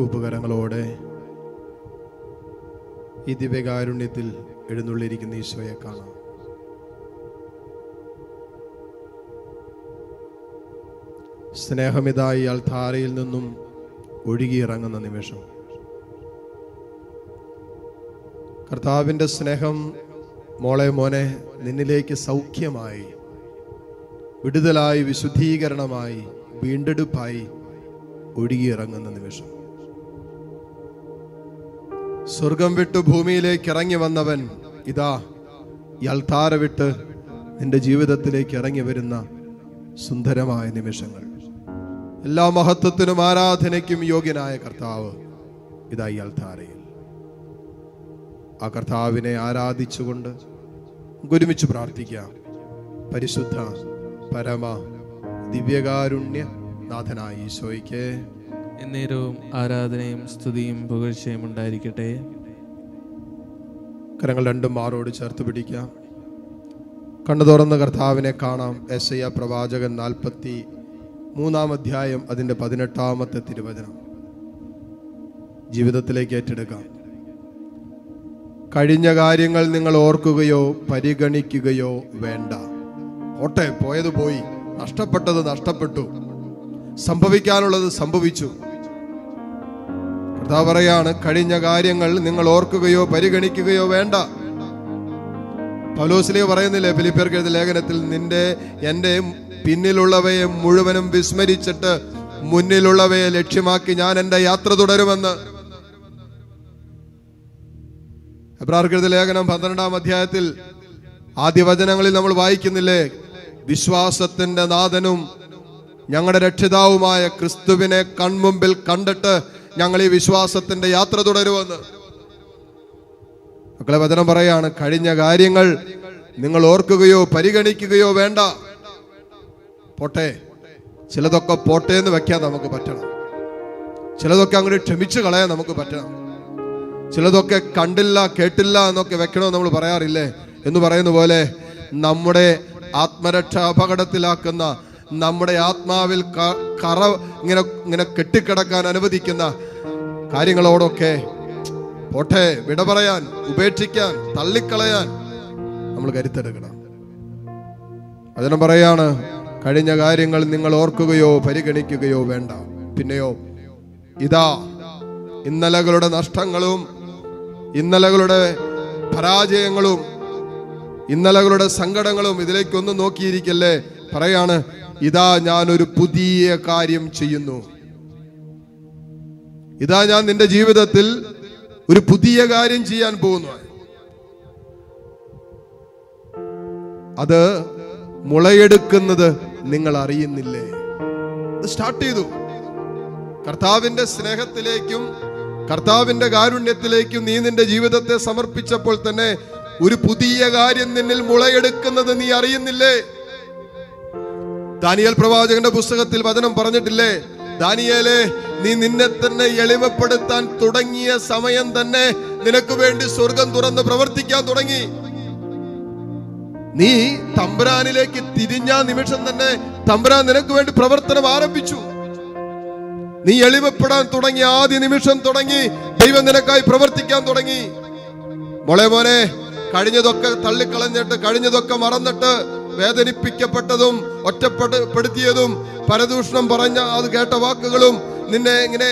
കൂപ്പുകരങ്ങളോടെ ഈ ദിവ്യകാരുണ്യത്തിൽ എഴുന്നള്ളിയിരിക്കുന്ന ഈശോയെ കാണാം. സ്നേഹമിതായി അൾധാരയിൽ നിന്നും ഒഴുകിയിറങ്ങുന്ന നിമിഷം. കർത്താവിന്റെ സ്നേഹം മോളെ മോനെ നിന്നിലേക്ക് സൗഖ്യമായി വിടുതലായി വിശുദ്ധീകരണമായി വീണ്ടെടുപ്പായി ഒഴുകിയിറങ്ങുന്ന നിമിഷം. സ്വർഗം വിട്ട് ഭൂമിയിലേക്ക് ഇറങ്ങി വന്നവൻ ഇതാ യൽതാര വിട്ട് നിന്റെ ജീവിതത്തിലേക്ക് ഇറങ്ങി വരുന്ന സുന്ദരമായ നിമിഷങ്ങൾ. എല്ലാ മഹത്വത്തിനും ആരാധനയ്ക്കും യോഗ്യനായ കർത്താവ് ഇതാ ഈ ആ കർത്താവിനെ ആരാധിച്ചുകൊണ്ട് ഒരുമിച്ച് പ്രാർത്ഥിക്കാം. പരിശുദ്ധ പരമ ദിവ്യകാരുണ്യ നാഥനായ ഈശോയ്ക്ക് എന്നേരവും ആരാധനയും സ്തുതിയും പുകഴ്ചയും ഉണ്ടായിരിക്കട്ടെ. കരങ്ങൾ രണ്ടും ആറോട് ചേർത്ത് പിടിക്കാം. കണ്ണു തുറന്ന കർത്താവിനെ കാണാം. എസ് പ്രവാചകൻ നാൽപ്പത്തി മൂന്നാം അധ്യായം അതിന്റെ പതിനെട്ടാമത്തെ തിരുവചനം. ജീവിതത്തിലേക്ക് ഏറ്റെടുക്കാം. കഴിഞ്ഞ കാര്യങ്ങൾ നിങ്ങൾ ഓർക്കുകയോ പരിഗണിക്കുകയോ വേണ്ട. ഓട്ടെ പോയത് പോയി. നഷ്ടപ്പെട്ടത് നഷ്ടപ്പെട്ടു. സംഭവിക്കാനുള്ളത് സംഭവിച്ചു. കർത്താവ് പറയാണ് കഴിഞ്ഞ കാര്യങ്ങൾ നിങ്ങൾ ഓർക്കുകയോ പരിഗണിക്കുകയോ വേണ്ട. പൗലോസിലെ പറയുന്നില്ലേ ഫിലിപ്പിയർക്ക് എഴുതിയ ലേഖനത്തിൽ നിന്റെ എന്റെ പിന്നിലുള്ളവയെ മുഴുവനും വിസ്മരിച്ചിട്ട് മുന്നിലുള്ളവയെ ലക്ഷ്യമാക്കി ഞാൻ എന്റെ യാത്ര തുടരുമെന്ന്. എബ്രാർക്കെഴുത ലേഖനം പന്ത്രണ്ടാം അധ്യായത്തിൽ ആദ്യ വചനങ്ങളിൽ നമ്മൾ വായിക്കുന്നില്ലേ വിശ്വാസത്തിന്റെ നാഥനും ഞങ്ങളുടെ രക്ഷിതാവുമായ ക്രിസ്തുവിനെ കൺമുമ്പിൽ കണ്ടിട്ട് ഞങ്ങൾ ഈ വിശ്വാസത്തിന്റെ യാത്ര തുടരുമെന്ന്. മക്കളെ വചനം പറയാണ് കഴിഞ്ഞ കാര്യങ്ങൾ നിങ്ങൾ ഓർക്കുകയോ പരിഗണിക്കുകയോ വേണ്ട. പോട്ടെ ചിലതൊക്കെ പോട്ടെ എന്ന് വെക്കാൻ നമുക്ക് പറ്റണം. ചിലതൊക്കെ അങ്ങോട്ട് ക്ഷമിച്ചു കളയാൻ നമുക്ക് പറ്റണം. ചിലതൊക്കെ കണ്ടില്ല കേട്ടില്ല എന്നൊക്കെ വെക്കണോ നമ്മൾ പറയാറില്ലേ? എന്ന് പറയുന്ന പോലെ നമ്മുടെ ആത്മരക്ഷ അപകടത്തിലാക്കുന്ന നമ്മുടെ ആത്മാവിൽ കറ ഇങ്ങനെ ഇങ്ങനെ കെട്ടിക്കിടക്കാൻ അനുവദിക്കുന്ന കാര്യങ്ങളോടൊക്കെ പോട്ടെ വിട പറയാൻ ഉപേക്ഷിക്കാൻ തള്ളിക്കളയാൻ നമ്മൾ കരുത്തെടുക്കണം. അതിനും പറയാണ് കഴിഞ്ഞ കാര്യങ്ങൾ നിങ്ങൾ ഓർക്കുകയോ പരിഗണിക്കുകയോ വേണ്ട. പിന്നെയോ ഇതാ ഇന്നലകളുടെ നഷ്ടങ്ങളും ഇന്നലകളുടെ പരാജയങ്ങളും ഇന്നലകളുടെ സങ്കടങ്ങളും ഇതിലേക്കൊന്നും നോക്കിയിരിക്കല്ലേ? പറയാണ് ഇതാ ഞാൻ ഒരു പുതിയ കാര്യം ചെയ്യുന്നു. ഇതാ ഞാൻ നിന്റെ ജീവിതത്തിൽ ഒരു പുതിയ കാര്യം ചെയ്യാൻ പോകുന്നു. അത് മുളയെടുക്കുന്നത് നിങ്ങൾ അറിയുന്നില്ലേ? അത് സ്റ്റാർട്ട് ചെയ്തു. കർത്താവിന്റെ സ്നേഹത്തിലേക്കും കർത്താവിന്റെ കാരുണ്യത്തിലേക്കും നീ നിന്റെ ജീവിതത്തെ സമർപ്പിച്ചപ്പോൾ തന്നെ ഒരു പുതിയ കാര്യം നിന്നിൽ മുളയെടുക്കുന്നത് നീ അറിയുന്നില്ലേ? ദാനിയൽ പ്രവാചകന്റെ പുസ്തകത്തിൽ വചനം പറഞ്ഞിട്ടില്ലേ? ദാനിയേലെ നീ നിന്നെ തന്നെ എളിമപ്പെടുത്താൻ തുടങ്ങിയ സമയം തന്നെ നിനക്ക് വേണ്ടി സ്വർഗം തുറന്ന് പ്രവർത്തിക്കാൻ തുടങ്ങി. നീ തമ്പുരാനിലേക്ക് തിരിഞ്ഞ നിമിഷം തന്നെ തമ്പുരാൻ നിനക്ക് വേണ്ടി പ്രവർത്തനം ആരംഭിച്ചു. നീ എളിമപ്പെടാൻ തുടങ്ങി ആദ്യ നിമിഷം തുടങ്ങി ദൈവം നിനക്കായി പ്രവർത്തിക്കാൻ തുടങ്ങി. മോളെ മോനെ കഴിഞ്ഞതൊക്കെ തള്ളിക്കളഞ്ഞിട്ട് കഴിഞ്ഞതൊക്കെ മറന്നിട്ട് വേദനിപ്പിക്കപ്പെട്ടതും ഒറ്റപ്പെടുത്തിയതും പരദൂഷണം പറഞ്ഞ അത് കേട്ട വാക്കുകളും നിന്നെ ഇങ്ങനെ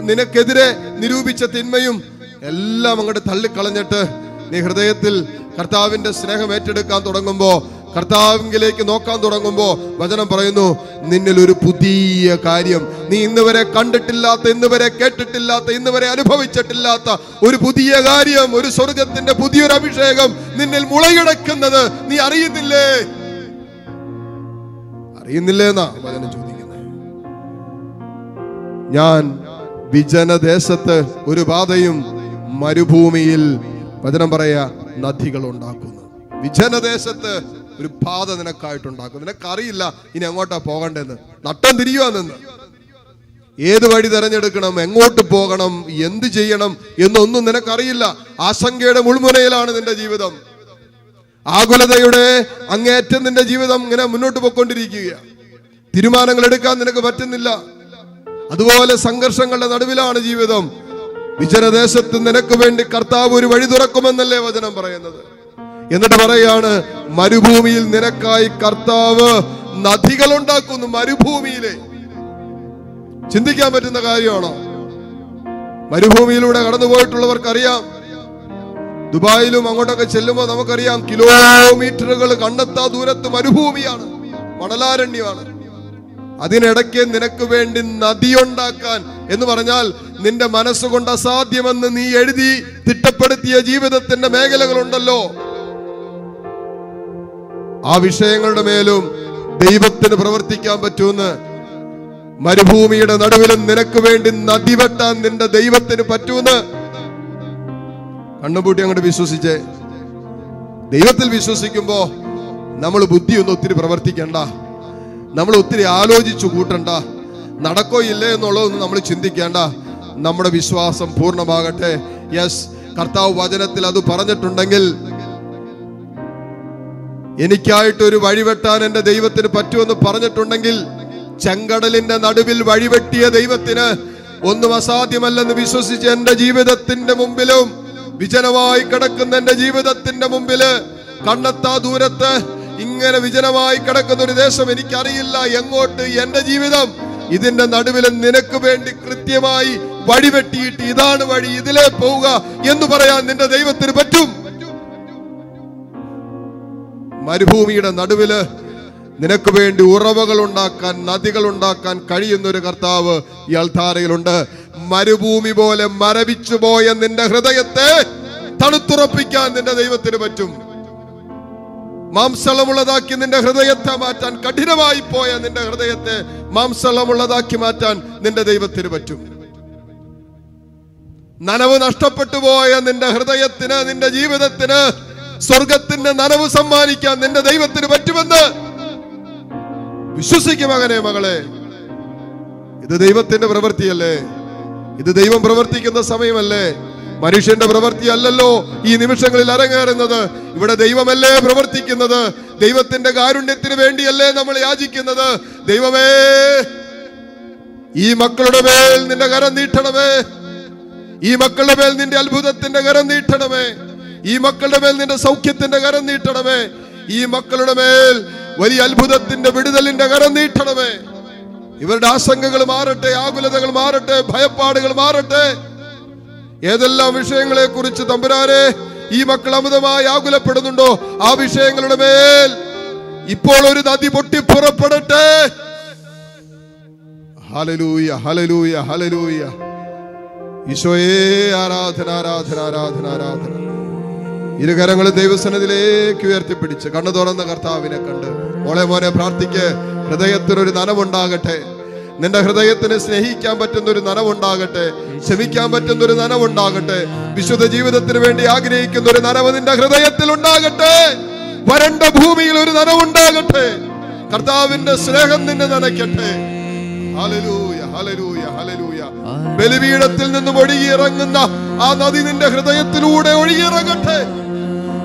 നിനക്കെതിരെ നിരൂപിച്ച തിന്മയും എല്ലാം അങ്ങോട്ട് തള്ളിക്കളഞ്ഞിട്ട് നീ ഹൃദയത്തിൽ കർത്താവിന്റെ സ്നേഹം ഏറ്റെടുക്കാൻ തുടങ്ങുമ്പോ കർത്താവിലേക്ക് നോക്കാൻ തുടങ്ങുമ്പോൾ വചനം പറയുന്നു നിന്നിൽ ഒരു പുതിയ കാര്യം. നീ ഇന്ന് വരെ കണ്ടിട്ടില്ലാത്ത ഇന്ന് വരെ കേട്ടിട്ടില്ലാത്ത ഇന്ന് വരെ അനുഭവിച്ചിട്ടില്ലാത്ത ഒരു പുതിയ കാര്യം ഒരു സ്വർഗത്തിന്റെ പുതിയൊരു അഭിഷേകം നിന്നിൽ മുളകിടക്കുന്നത് നീ അറിയുന്നില്ലേ? അറിയുന്നില്ലേ എന്നാ വചനം ചോദിക്കുന്നത്. ഞാൻ വിജനദേശത്ത് ഒരു പാതയും മരുഭൂമിയിൽ വചനം പറയാ നദികൾ ഉണ്ടാക്കുന്നു വിജനദേശത്ത് ഒരു പാത നിനക്കായിട്ടുണ്ടാക്കും. നിനക്കറിയില്ല ഇനി എങ്ങോട്ടാ പോകണ്ടെന്ന്. നട്ടം തിരിയുവാ നിന്ന്. ഏത് വഴി തിരഞ്ഞെടുക്കണം എങ്ങോട്ട് പോകണം എന്ത് ചെയ്യണം എന്നൊന്നും നിനക്കറിയില്ല. ആശങ്കയുടെ മുൾമുനയിലാണ് നിന്റെ ജീവിതം. ആകുലതയുടെ അങ്ങേറ്റം നിന്റെ ജീവിതം ഇങ്ങനെ മുന്നോട്ട് പോയിക്കൊണ്ടിരിക്കുക തീരുമാനങ്ങൾ എടുക്കാൻ നിനക്ക് പറ്റുന്നില്ല. അതുപോലെ സംഘർഷങ്ങളുടെ നടുവിലാണ് ജീവിതം. വിജനദേശത്ത് നിനക്ക് വേണ്ടി കർത്താവ് ഒരു വഴി തുറക്കുമെന്നല്ലേ വചനം പറയുന്നത്. എന്നിട്ട് പറയാണ് മരുഭൂമിയിൽ നിനക്കായി കർത്താവ് നദികൾ ഉണ്ടാക്കുന്നു മരുഭൂമിയിലെ. ചിന്തിക്കാൻ പറ്റുന്ന കാര്യമാണോ? മരുഭൂമിയിലൂടെ കടന്നു കടന്നുപോയിട്ടുള്ളവർക്കറിയാം. ദുബായിലും അങ്ങോട്ടൊക്കെ ചെല്ലുമ്പോൾ നമുക്കറിയാം കിലോമീറ്ററുകൾ കണ്ടെത്താ ദൂരത്ത് മരുഭൂമിയാണ് മണലാരണ്യമാണ്. അതിനിടയ്ക്ക് നിനക്ക് വേണ്ടി നദിയുണ്ടാക്കാൻ എന്ന് പറഞ്ഞാൽ നിന്റെ മനസ്സുകൊണ്ട് അസാധ്യമെന്ന് നീ എഴുതി തിട്ടപ്പെടുത്തിയ ജീവിതത്തിന്റെ മേഖലകളുണ്ടല്ലോ. ആ വിഷയങ്ങളുടെ മേലും ദൈവത്തിന് പ്രവർത്തിക്കാൻ പറ്റുമെന്ന് മരുഭൂമിയുടെ നടുവിലും നിനക്ക് വേണ്ടി നദി വെട്ടാൻ നിന്റെ ദൈവത്തിന് പറ്റുമെന്ന് കണ്ണുപൂട്ടി അങ്ങോട്ട് വിശ്വസിച്ചേ. ദൈവത്തിൽ വിശ്വസിക്കുമ്പോ നമ്മൾ ബുദ്ധിയൊന്നും ഒത്തിരി പ്രവർത്തിക്കണ്ട. നമ്മൾ ഒത്തിരി ആലോചിച്ചു കൂട്ടണ്ട. നടക്കോ ഇല്ലേ എന്നുള്ളതൊന്നും നമ്മൾ ചിന്തിക്കേണ്ട. നമ്മുടെ വിശ്വാസം പൂർണമാകട്ടെ. യെസ് കർത്താവ് വചനത്തിൽ അത് പറഞ്ഞിട്ടുണ്ടെങ്കിൽ എനിക്കായിട്ട് ഒരു വഴിവെട്ടാൻ എന്റെ ദൈവത്തിന് പറ്റുമെന്ന് പറഞ്ഞിട്ടുണ്ടെങ്കിൽ ചെങ്കടലിന്റെ നടുവിൽ വഴിവെട്ടിയ ദൈവത്തിന് ഒന്നും അസാധ്യമല്ലെന്ന് വിശ്വസിച്ച് എന്റെ ജീവിതത്തിന്റെ മുമ്പിലും വിജനമായി കിടക്കുന്ന എന്റെ ജീവിതത്തിന്റെ മുമ്പിൽ കണ്ണെത്താ ദൂരത്ത് ഇങ്ങനെ വിജനമായി കിടക്കുന്ന ഒരു ദേശം എനിക്കറിയില്ല. എങ്ങോട്ട് എന്റെ ജീവിതം? ഇതിന്റെ നടുവിൽ നിനക്ക് വേണ്ടി കൃത്യമായി വഴിവെട്ടിയിട്ട് ഇതാണ് വഴി ഇതിലേ പോവുക എന്ന് പറയാൻ നിന്റെ ദൈവത്തിന് പറ്റും. മരുഭൂമിയുടെ നടുവിൽ നിനക്ക് വേണ്ടി ഉറവകൾ ഉണ്ടാക്കാൻ നദികൾ ഉണ്ടാക്കാൻ കഴിയുന്ന ഒരു കർത്താവ് ഈ അൾധാരയിലുണ്ട് മരുഭൂമി പോലെ മരവിച്ചു പോയ നിന്റെ ഹൃദയത്തെ തണുത്തുറപ്പിക്കാൻ നിന്റെ ദൈവത്തിന് പറ്റും. മാംസളമുള്ളതാക്കി നിന്റെ ഹൃദയത്തെ മാറ്റാൻ കഠിനമായി പോയ നിന്റെ ഹൃദയത്തെ മാംസളമുള്ളതാക്കി മാറ്റാൻ നിന്റെ ദൈവത്തിന് പറ്റും. നനവ് നഷ്ടപ്പെട്ടു പോയ നിന്റെ ഹൃദയത്തിന് നിന്റെ ജീവിതത്തിന് സ്വർഗത്തിന്റെ നനവ് സമ്മാനിക്കാൻ നിന്റെ ദൈവത്തിന് പറ്റുമെന്ന് വിശ്വസിക്കും മകനെ മകളെ. ഇത് ദൈവത്തിന്റെ പ്രവൃത്തിയല്ലേ? ഇത് ദൈവം പ്രവർത്തിക്കുന്ന സമയമല്ലേ? മനുഷ്യന്റെ പ്രവൃത്തി അല്ലല്ലോ ഈ നിമിഷങ്ങളിൽ അരങ്ങേറുന്നത്. ഇവിടെ ദൈവമല്ലേ പ്രവർത്തിക്കുന്നത്? ദൈവത്തിന്റെ കാരുണ്യത്തിന് വേണ്ടിയല്ലേ നമ്മൾ യാചിക്കുന്നത്? ദൈവമേ ഈ മക്കളുടെ മേൽ നിന്റെ കരം നീട്ടണമേ. ഈ മക്കളുടെ മേൽ നിന്റെ അത്ഭുതത്തിന്റെ കരം നീട്ടണമേ. ഈ മക്കളുടെ മേൽ നിന്റെ സൗഖ്യത്തിന്റെ കരം നീട്ടണമേ. ഈ മക്കളുടെ മേൽ വലിയ അത്ഭുതത്തിന്റെ വിടുതലിന്റെ കരം നീട്ടണമേ. ഇവരുടെ ആശങ്കകൾ മാറട്ടെ ആകുലതകൾ മാറട്ടെ ഭയപ്പാടുകൾ മാറട്ടെ. ഏതെല്ലാം വിഷയങ്ങളെ കുറിച്ച് തമ്പുരാനെ ഈ മക്കൾ അമിതമായി ആകുലപ്പെടുന്നുണ്ടോ ആ വിഷയങ്ങളുടെ മേൽ ഇപ്പോൾ ഒരു നദി പൊട്ടി പുറപ്പെടട്ടെ. ഹലലൂയ ഹലലൂയ ഹലലൂയ ഈശോയേ ആരാധന ആരാധന ആരാധന ആരാധന. ഇരുകരങ്ങൾ ദൈവസനത്തിലേക്ക് ഉയർത്തിപ്പിടിച്ച് കണ്ണു തുറന്ന കർത്താവിനെ കണ്ട് മോളെ മോനെ പ്രാർത്ഥിക്ക്. ഹൃദയത്തിനൊരു നനവുണ്ടാകട്ടെ. നിന്റെ ഹൃദയത്തിന് സ്നേഹിക്കാൻ പറ്റുന്ന ഒരു നനവുണ്ടാകട്ടെ. ക്ഷമിക്കാൻ പറ്റുന്ന ഒരു നനവുണ്ടാകട്ടെ. വിശുദ്ധ ജീവിതത്തിന് വേണ്ടി ആഗ്രഹിക്കുന്ന ഒരു നനവ് നിന്റെ ഹൃദയത്തിൽ ഉണ്ടാകട്ടെ. വരണ്ട ഭൂമിയിൽ ഒരു നനവുണ്ടാകട്ടെ. കർത്താവിന്റെ സ്നേഹം നിന്നെ നനയ്ക്കട്ടെ. ഹല്ലേലൂയ. ബലിപീഠത്തിൽ നിന്നും ഒഴുകിയിറങ്ങുന്ന ആ നദി നിന്റെ ഹൃദയത്തിലൂടെ ഒഴുകിയിറങ്ങട്ടെ.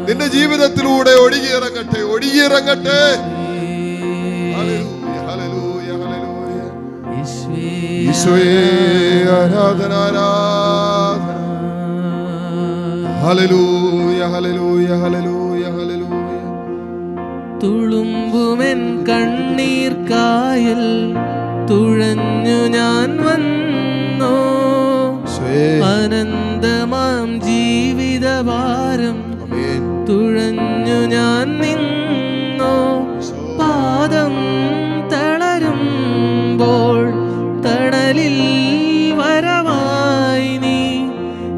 നിന്റെ ജീവിതത്തിലൂടെ ഒഴുകിയിറങ്ങട്ടെ ഒഴുകിയിറങ്ങട്ടെ. ആരാധന ആരാധന തുളുമ്പുമെൻ കണ്ണീർ കായൽ തുഴഞ്ഞു ഞാൻ വന്നോ? ഈശോയെ. തുഴഞ്ഞു ഞാൻ നിന്നോ? പാദം തളരുമ്പോൾ തണലിൽ വരമായി നീ.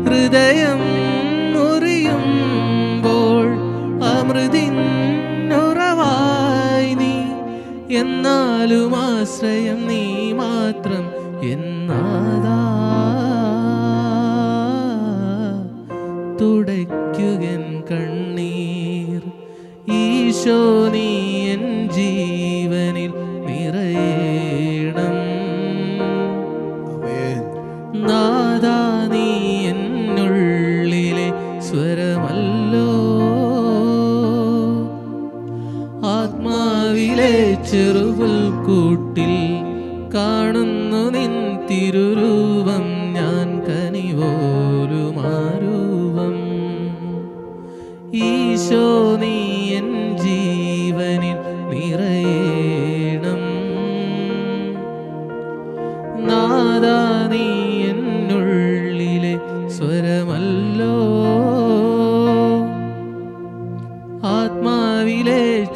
ഹൃദയം മുറിയുമ്പോൾ ഉറവായി നീ. എന്നാലും ആശ്രയം നീ മാത്രം എന്നാതാ ഈശോ നീ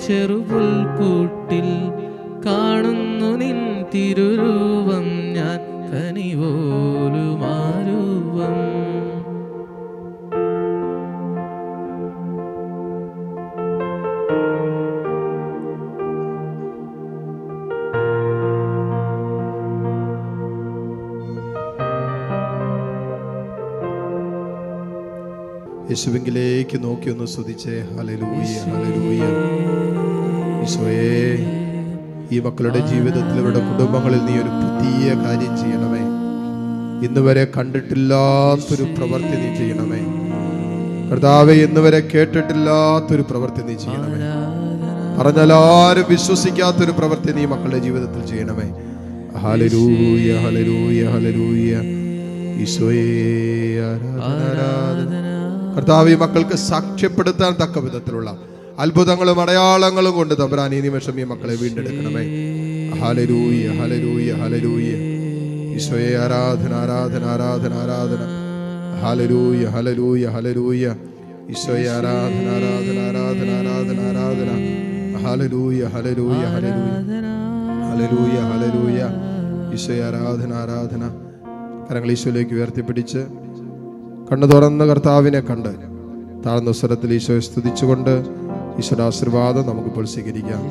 ചെറുപുൽക്കൂട്ടിൽ കാണുന്നു നിൻ തിരുരൂപം. യേശുവിങ്കിലേക്ക് നോക്കി ഒന്ന് സ്തുതിച്ചേ ഹലലൂയ ഹലലൂയ ഈശോയെ ഈ മക്കളുടെ ജീവിതത്തിൽ ഇവരുടെ കുടുംബങ്ങളിൽ നീ ഒരു പുതിയ കാര്യം ചെയ്യണമേ. ഇന്ന് വരെ കണ്ടിട്ടില്ലാത്തൊരു പ്രവൃത്തി നീ ചെയ്യണമേ. കർത്താവെ ഇന്ന് വരെ കേട്ടിട്ടില്ലാത്തൊരു പ്രവൃത്തി നീ ചെയ്യണമേ. പറഞ്ഞാൽ ആരും വിശ്വസിക്കാത്തൊരു പ്രവൃത്തി നീ മക്കളുടെ ജീവിതത്തിൽ ചെയ്യണമേ. ഹലരൂയ ഹലരൂയ ഹലരൂയ ഈശോയെ ആരാധന ആരാധന. കർത്താവ് ഈ മക്കൾക്ക് സാക്ഷ്യപ്പെടുത്താൻ തക്ക വിധത്തിലുള്ള അത്ഭുതങ്ങളും അടയാളങ്ങളും കൊണ്ട് തമ്പുരാൻ ഈ നിമിഷം ഈ മക്കളെ വീണ്ടെടുക്കണമേ. ഹലരൂയ ഹലരൂയ ഹലരൂയ ഈശോയെ ആരാധന ആരാധന ആരാധന ആരാധന. ഹലരൂയ ഹലരൂയ ഹലരൂയ ഈശോയെ ആരാധന ആരാധന ആരാധന ആരാധന ആരാധന. ഹലരൂയ ഹലരൂയ ഹലരൂയ ഹലരൂയ ഹലരൂയ ഈശോയെ ആരാധന ആരാധന. കരങ്ങൾ ഈശോയിലേക്ക് ഉയർത്തിപ്പിടിച്ച് കണ്ണു തുറന്ന കർത്താവിനെ കണ്ട് താഴ്ന്ന സ്വരത്തിൽ ഈശോയെ സ്തുതിച്ചുകൊണ്ട് ഈശോയുടെ ആശീർവാദം നമുക്കിപ്പോൾ സ്വീകരിക്കാം.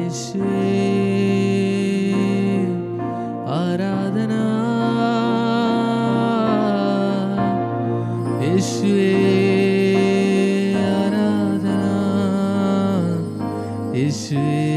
യേശുവേ ആരാധന. ആരാധന. യേശുവേ